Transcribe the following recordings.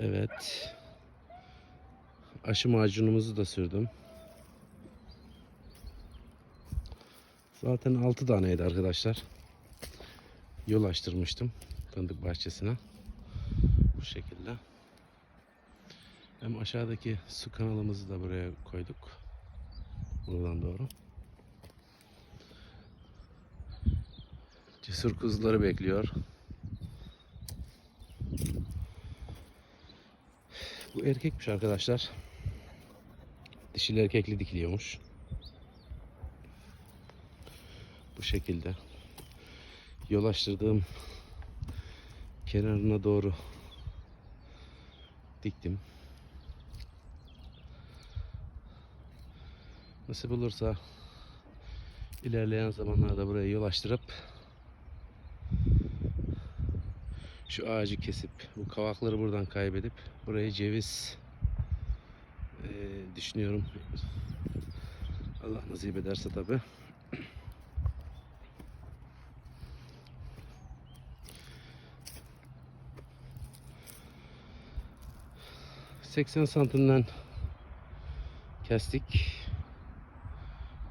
Evet. Aşı macunumuzu da sürdüm. Zaten 6 taneydi arkadaşlar. Yol açtırmıştım fındık bahçesine. Bu şekilde. Hem aşağıdaki su kanalımızı da buraya koyduk. Buradan doğru. Cesur kuzuları bekliyor. Bu erkekmiş arkadaşlar. Dişili erkekli dikiliyormuş. Bu şekilde. Yol açtırdığım kenarına doğru diktim. Nasip olursa ilerleyen zamanlarda buraya yol açtırıp şu ağacı kesip bu kavakları buradan kaybedip buraya ceviz eee, düşünüyorum. Allah nasip ederse tabi. ...80 santimden kestik.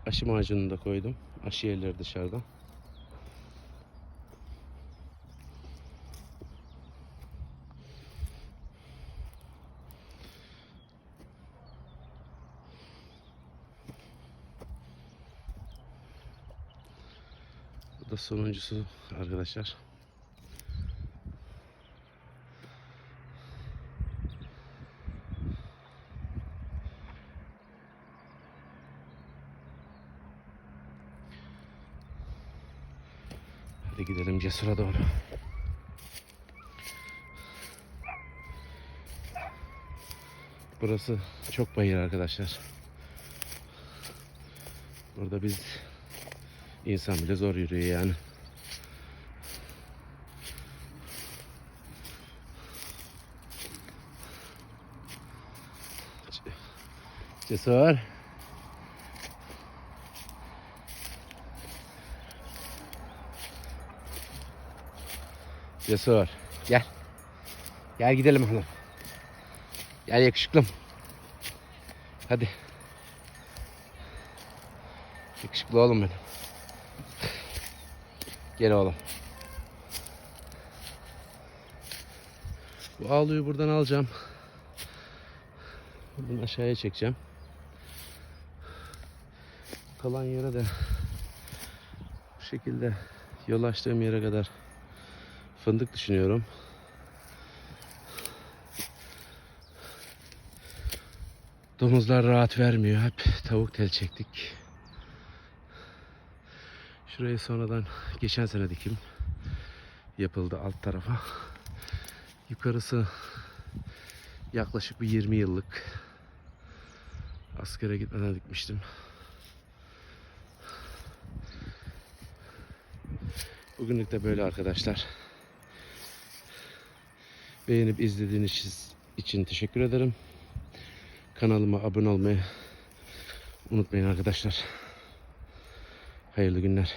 Aşı macununu da koydum. Aşı yerleri dışarıda. Da sonuncusu arkadaşlar. Hadi gidelim cesura doğru. Burası çok bayır arkadaşlar. Burada biz insan bile zor yürüyor yani. Cesur. Cesur. Gel. Gel gidelim hanım. Gel yakışıklım. Hadi. Yakışıklı oğlum benim. Gel oğlum. Bu ağlıyı buradan alacağım. Bunu aşağıya çekeceğim. Kalan yere de bu şekilde yol açtığım yere kadar fındık düşünüyorum. Domuzlar rahat vermiyor. Hep tavuk tel çektik. Şurayı sonradan geçen sene dikim yapıldı alt tarafa. Yukarısı yaklaşık bir 20 yıllık. Askere gitmeden dikmiştim. Bugünlük de böyle arkadaşlar. Beğenip izlediğiniz için teşekkür ederim. Kanalıma abone olmayı unutmayın arkadaşlar. Hayırlı günler.